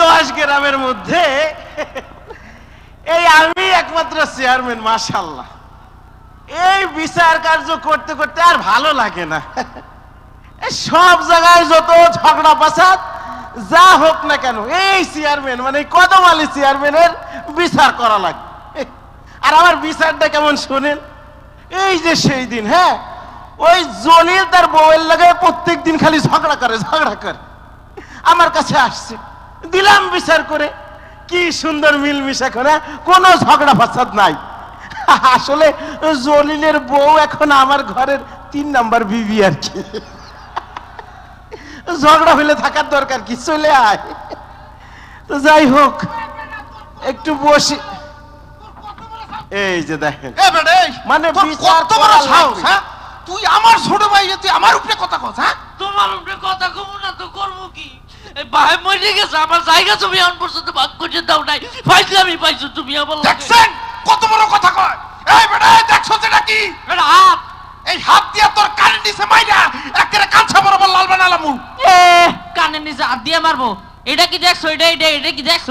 দশ গ্রামের মধ্যে, এই আমি একমাত্র চেয়ারম্যান মাশাল্লাহ এই বিচার কার্য করতে করতে আর ভালো লাগে না। সব জায়গায় যত ঝগড়া ফাসাদ যা হোক না কেন, এই চেয়ারম্যান মানে চেয়ারম্যানের বিচার করা লাগে। আর আমার বিচারটা কেমন শোনেন? এই যে সেই দিন হ্যাঁ? ওই জলিল তার বউয়ের লাগে প্রত্যেক দিন খালি ঝগড়া করে ঝগড়া করে। আমার কাছে আসছে। দিলাম বিচার করে। কি সুন্দর মিলমিশা করে কোনো ঝগড়া ফাসাদ নাই। আসলে জলিলের বউ এখন আমার ঘরের তিন নাম্বার বিবি আর কি। ঝগড়া হলে থাকার দরকার কি? চলে আয়। তো যাই হোক একটু বসি। এই যে দেখেন। এ বেটা এই মানে বিচার করা। হ্যাঁ? তুই আমার ছোট ভাই যে তুই আমার উপরে কথা কস হ্যাঁ? তোমার উপরে কথা কব না তো করব কি এই ভাই মরে আমার জায়গা তুমি এখন পর্যন্ত ভাগ করে দাও নাই। ফাইজলামি পাইছো তুমি আমার দেখছেন? কত বড় কথা কয়। এই বেটা দেখছ যেটা কি? এটা হাত। এই হাত দিয়া তোর কান নিচে মাইরা একেবারে কাঁচা বরাবর লাল বানালামু কানের নিচে হাত দিয়ে মারবো। এটা কি দেখছ? এটা এটা এটা কি দেখছ?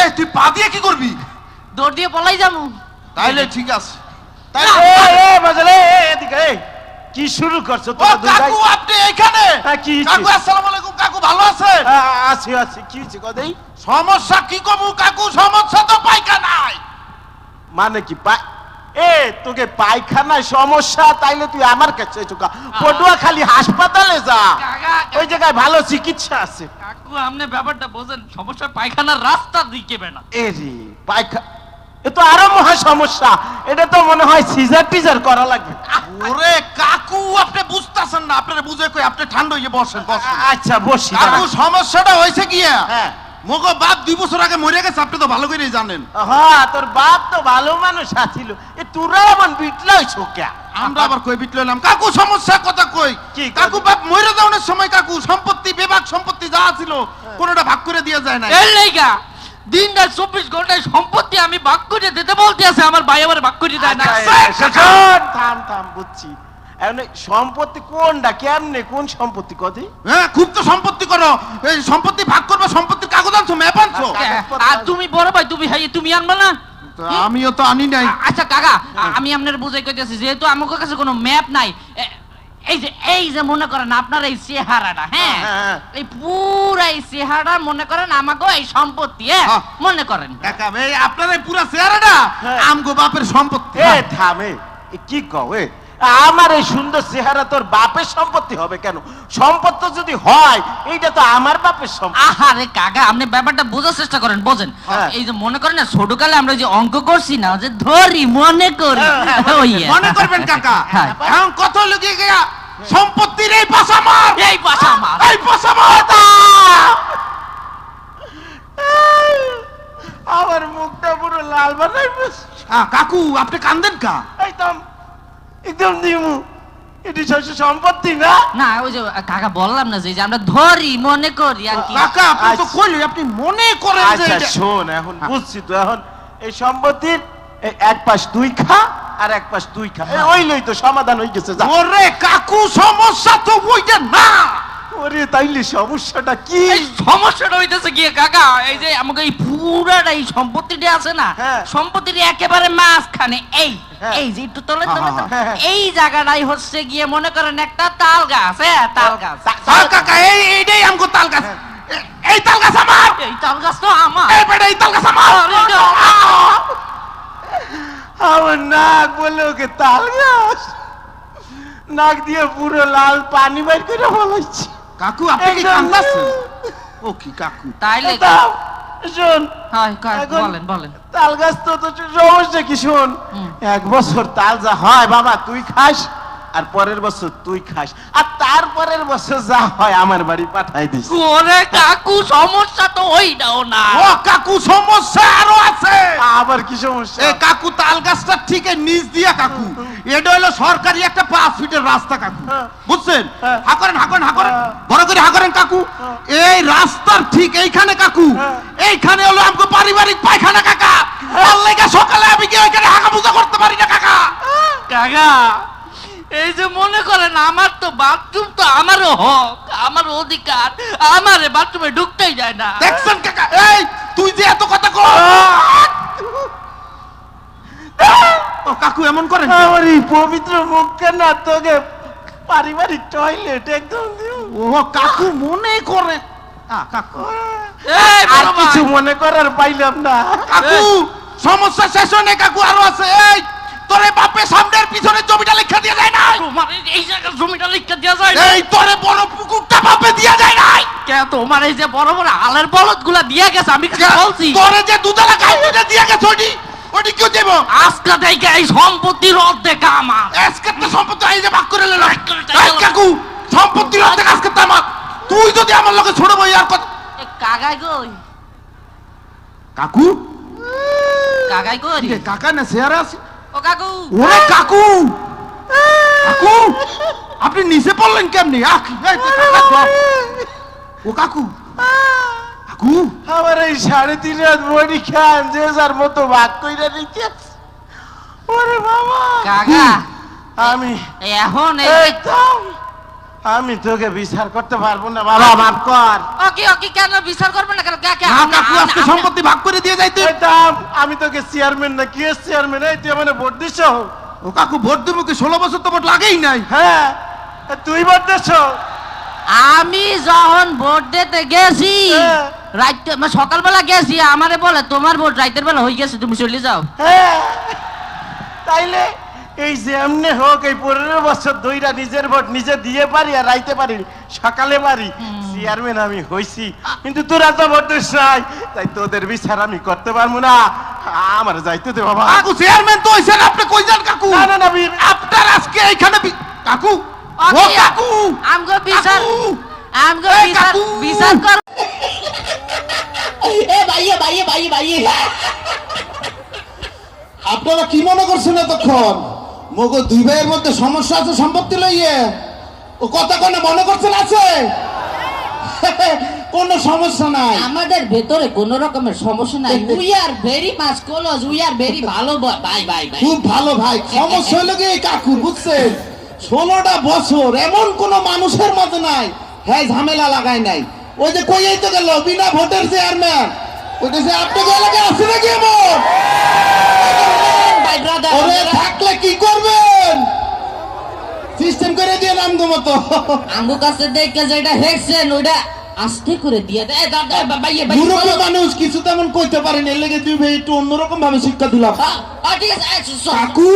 এই তুই পা দিয়ে কি করবি? দৌড় দিয়ে পলাই যাব। তাইলে ঠিক আছে। তাই এ, এ, বাজারে, এদিকে, কি শুরু করছ? ও তোমরা দুই ভাই? আপনি কি কাকু আসসালামু আলাইকুম কাকু ভালো আছেন? আছি আছি। কি হয়েছে কদেই সমস্যা কি কমু কাকু? সমস্যা তো পাইখানায় মানে কি এ তোকে পায়খানায় সমস্যা তাইলে তুই আমার কাছে চুকা পটুয়া খালি হাসপাতালে যা। ওই জায়গায় ভালো চিকিৎসা আছে। কাকু আপনি ব্যাপারটা বোঝেন সমস্যা পায়খানার রাস্তা দিকে না এ রে পায়খা এ তো আরও মহা সমস্যা। এটা তো মনে হয় সিজার টিজার করা লাগবে। ওরে কাকু আপনি বুঝতাছেন না। আপনারা বুঝে কই আপনি ঠান্ডা হয়ে বসেন বসেন। আচ্ছা বসি কাকু সমস্যাটা হয়েছে কি হ্যাঁ। মগো বাপ দুই বছর আগে মরে গেছে আপনি তো ভালো করেই জানেন। হ্যাঁ তোর বাপ তো ভালো মানুষ আছিল। এ তোরা এমন ছোকা আমরা আবার কই বিটলাম কাকু সমস্যা কথা কই? কি কাকু বাপ মরে যাওয়ার সময় কাকু সম্পত্তি বিভাগ সম্পত্তি যা ছিল কোনোটা ভাগ করে দিয়ে যায় না লেগা। দিন রাত চব্বিশ ঘন্টায় সম্পত্তি আমি ভাগ করে দিতে বলতে আছে আমার ভাই আমার ভাগ করে দেয় না। আচ্ছা, এ, শোন, থাম থাম বুঝছি। সম্পত্তি কোনটা কেমনে কোন সম্পত্তি কদি? হ্যাঁ খুব তো সম্পত্তি করো। এই সম্পত্তি ভাগ করবে সম্পত্তির কাগজ আনছো ম্যাপ আনছো? আর তুমি বড় ভাই তুমি হাই তুমি আনবে না? আমিও তো আনি নাই। আচ্ছা কাকা আমি আপনার বুঝাই কইতেছি যেহেতু আমার কাছে কোনো ম্যাপ নাই এই যে এই যে মনে করেন আপনার এই চেহারাটা হ্যাঁ হ্যাঁ, হ্যাঁ। এই পুরা এই চেহারা মনে করেন আমাকে এই সম্পত্তি হ্যাঁ হ্যাঁ। মনে করেন কাকা আপনার এই পুরা চেহারাটা। আমগো বাপের সম্পত্তি এ থামে কি কও এ আমার এই সুন্দর চেহারা তোর বাপের সম্পত্তি হবে কেন? সম্পত্তি যদি হয় এইটা তো আমার বাপের সম্পত্তি আহারে কাকা আপনি ব্যাপারটা বোঝার চেষ্টা করেন বোঝেন। হ্যাঁ। এই যে মনে করেন না ছোটকালে আমরা যে অঙ্ক করছি না যে ধরি মনে করি। হ্যাঁ, মনে করবেন কাকা। হ্যাঁ। এখন কত লুকে গিয়া সম্পত্তির এই পাশা মার এই পাশা আমার। এই পাশা মার আমার মুখটা পুরো লাল বানাই কাকু আপনি কান্দেন কা? একদম একদম দিমু এটি শস্য সম্পত্তি না? না ওই যে কাকা বললাম না যে যে আমরা ধরি মনে করি আর কি। কাকা আপনি তো আচ্ছা। কইলেন আপনি মনে করেন যে আচ্ছা শোন এখন বুঝছি তো এখন এই সম্পত্তির এক পাশ দুই খা আর এক পাশ দুই খা। ওই লই তো সমাধান হয়ে গেছে যা। ওরে কাকু সমস্যা তো ওইটা না। ওরে তাইলে সমস্যাটা কি? সমস্যাটা হইতেছে গিয়ে কাকা এই যে আমাকে এই পুরাটা এই সম্পত্তিটা আছে না হ্যাঁ। সম্পত্তির একেবারে মাঝখানে এই হ্যাঁ। এই যে একটু তলে তলে হ্যাঁ। এই জায়গাটাই হচ্ছে গিয়ে মনে করেন একটা তাল গাছ হ্যাঁ তাল গাছ। হ্যাঁ, কাকা এই এইটাই আমগো তাল গাছ। এই তাল গাছ আমার। এই তাল গাছ তো আমার। এই বেটা এই তাল গাছ আমার। আমার নাক বলে ওকে তাল গাছ। নাক দিয়ে পুরো লাল পানি বাইর করে বলাইছি কাকু আপনি কি কান্দাছেন? ও কি কাকু? তাইলে শুন। শোন কাকু কা- বলেন বলেন। তাল গাছ তো তো সমস্যা কি শুন? এক বছর তাল যা হয় বাবা তুই খাস? আর পরের বছর তুই খাস। আর তারপরের বছর যা হয় আমার বাড়ি পাঠাই দিস। ওরে কাকু সমস্যা তো ওইটাও না। ও কাকু সমস্যা আরও আছে। আবার কি সমস্যা? এ কাকু তাল গাছটা ঠিক নিচ দিয়া কাকু। এটা হলো সরকারি একটা পাঁচ ফিটের রাস্তা কাকু। হ্যাঁ। বুঝছেন? হ্যাঁ। হাকরেন হাকরেন হাকরেন হ্যাঁ। বড় করে হাকরেন কাকু। এই রাস্তার ঠিক এইখানে কাকু। এইখানে হলো আমগো পারিবারিক পায়খানা কাকা। তার লেগে সকালে আমি কি ওইখানে হাঁকা পূজা করতে পারি না কাকা। কাকা এই যে মনে করেন আমার তো বাথরুম তো আমারও হক আমার অধিকার আমার বাথরুমে ঢুকতেই যায় না। দেখছেন কাকা এই তুই যে এত কথা কর ও কাকু এমন করেন আমার এই পবিত্র মুখকে না তোকে পারিবারিক টয়লেট একদম ও কাকু মনে করে আ, কাকু। এই আর কিছু মনে করার পাইলাম না। কাকু সমস্যা শেষ হয় কাকু আরও আছে এই। তোরে বাপে সামনের পিছনে জমিটা লেখা দিয়ে যায় নাই। তোমার এই- এই জায়গায় জমিটা লিখতে দেওয়া যায় এই তোরে বড় পুকুরটা বাপে দিয়া যায় নাই। কে তোমার এই যে বড় বড় হালের বলদগুলা দিয়ে গেছে আমি কিছু বলছি। তোরে যে দুধালা গাই দুধে দিয়া গেছে ওটি ওটি কেউ দেব? আজকে দেখে এই সম্পত্তির অর্ধেক আমার। আজকে তো সম্পত্তি আইজে ভাগ করে নিলাম ভাগ করে এই কাকু সম্পত্তির অর্ধেক আজকে তো আমার। তুই যদি আমার লগে ছোট ভাই আর কথা কাকাই কই? কাকু? কাকাই কই? কাকা না শেয়ারে আছে? ও কাকু। ওরে কাকু! কাকু! আপনি নিচে পড়লেন কেমনি। ও কাকু! কাকু! আমার এই সাড়ে তিন রাত বডি খান যে যার মতো ভাগ কইরা নিতে ওরে বাবা। কাকা! আমি। এখন এই থাম। আমি তোকে বিচার করতে পারব না বাবা মাফ কর। ওকে ওকে কেন বিচার করবে না কেন? কাকা না কাকু আজকে সম্পত্তি ভাগ করে দিয়ে যাইতে এই থাম। আমি তোকে চেয়ারম্যান না কি চেয়ারম্যান এই তুই মানে ভোট দিছ? ও কাকু ভোট দেবো কি? ষোলো বছর তো ভোট লাগেই নাই। হ্যাঁ তুই ভোট দিছ? আমি যখন ভোট দিতে গেছি হ্যাঁ। রাইতে মানে সকালবেলা গেছি আমারে বলে তোমার ভোট রাইতের বেলা হয়ে গেছে তুমি চলে যাও। হ্যাঁ তাইলে এই যে এমনি হোক এই পনেরো বছর দইরা নিজের ভোট নিজে দিয়ে পারি আর রাইতে পারি সকালে পারি। চেয়ারম্যান আমি হইছি কিন্তু তোরা তো ভোট নাই তাই তোদের বিচার আমি করতে পারব না। আমার যাইতে দে বাবা। কাকু চেয়ারম্যান তো হইছেন আপনি কই যান কাকু? না না না বীর আপনার আজকে এইখানে কাকু ও কাকু আমগো বিচার! আমগো বিচার বিচার কর এ বাইয়ে বাইয়ে বাইয়ে বাইয়ে আপনারা কি মনে করছেন এতক্ষণ? মগো দুই ভাইয়ের মধ্যে সমস্যা আছে সম্পত্তি লইয়ে। ও কথা কোনো মনে করছেন আছে কোনো সমস্যা নাই। আমাদের ভেতরে কোন রকমের সমস্যা নাই। We are very much close we are very ভালো বাই বাই বাই খুব ভালো ভাই। সমস্যা হলো কি কাকু বুঝছেন? ষোলোটা বছর এমন কোন মানুষের মতো নাই হ্যাঁ ঝামেলা লাগায় নাই। ওই যে কইয়াই তো গেল বিনা ভোটের চেয়ারম্যান ওইটা যে আপনাকে এলাকায় আছে নাকি এমন? ওরে থাকলে কি করবেন? সিস্টেম করে দিয়ে নাম মতো আঙ্গু কাছে দেখে যেটা হেক্সেন ওইটা আস্তে করে দিয়ে দেয় দাদা বাইয়ে বাইয়ে মুরব্বী মানুষ কিছু তেমন কইতে পারেন। এর লেগে তুই ভাই একটু অন্যরকম ভাবে শিক্ষা দিলাম। আ, আ, ঠিক আছে কাকু!